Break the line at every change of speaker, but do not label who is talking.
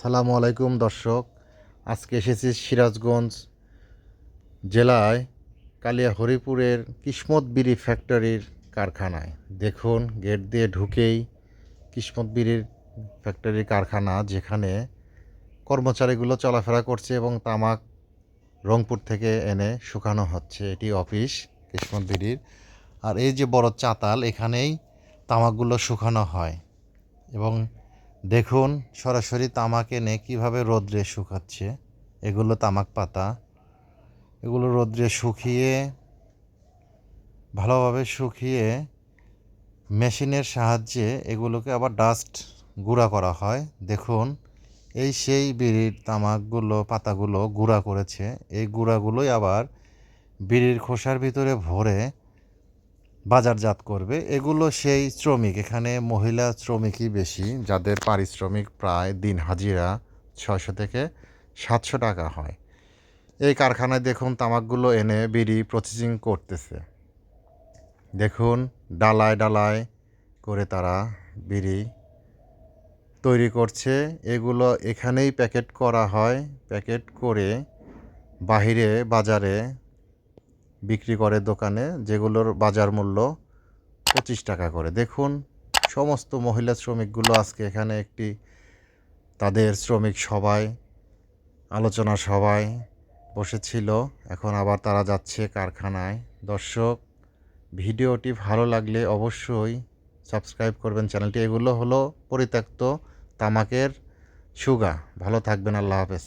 সালামু আলাইকুম, দর্শক। আজকে এসেছি সিরাজগঞ্জ জেলায় কালিয়া হরিপুরের কিসমত বিড়ি ফ্যাক্টরির কারখানায়। দেখুন, গেট দিয়ে ঢুকেই কিসমত বিড়ির ফ্যাক্টরির কারখানা, যেখানে কর্মচারীগুলো চলাফেরা করছে এবং তামাক রংপুর থেকে এনে শুকানো হচ্ছে। এটি অফিস কিসমত বিড়ির। আর এই যে বড় চাতাল, এখানেই তামাকগুলো শুকানো হয় এবং দেখুন, সরাসরি তামাক এনে কীভাবে রোদ্রে শুকাচ্ছে। এগুলো তামাক পাতা। এগুলো রোদ্রে শুকিয়ে, ভালোভাবে শুকিয়ে মেশিনের সাহায্যে এগুলোকে আবার ডাস্ট গুঁড়া করা হয়। দেখুন, এই সেই বিড়ির তামাকগুলো, পাতাগুলো গুঁড়া করেছে। এই গুঁড়াগুলোই আবার বিড়ির খোসার ভিতরে ভরে বাজারজাত করবে। এগুলো সেই শ্রমিক, এখানে মহিলা শ্রমিকই বেশি, যাদের পারিশ্রমিক প্রায় দিন হাজিরা ছয়শো থেকে সাতশো টাকা হয়। এই কারখানায় দেখুন তামাকগুলো এনে বিড়ি প্রসেসিং করতেছে। দেখুন ডালায় ডালায় করে তারা বিড়ি তৈরি করছে। এগুলো এখানেই প্যাকেট করা হয়। প্যাকেট করে বাহিরে বাজারে বিক্রি করে দোকানে, যেগুলোর বাজার মূল্য পঁচিশ টাকা করে। দেখুন, সমস্ত মহিলা শ্রমিকগুলো আজকে এখানে একটি, তাদের শ্রমিক সবাই আলোচনা সভায় বসেছিল। এখন আবার তারা যাচ্ছে কারখানায়। দর্শক, ভিডিওটি ভালো লাগলে অবশ্যই সাবস্ক্রাইব করবেন চ্যানেলটি। এগুলো হলো পরিত্যক্ত তামাকের সুগা। ভালো থাকবেন, আল্লাহ হাফেজ।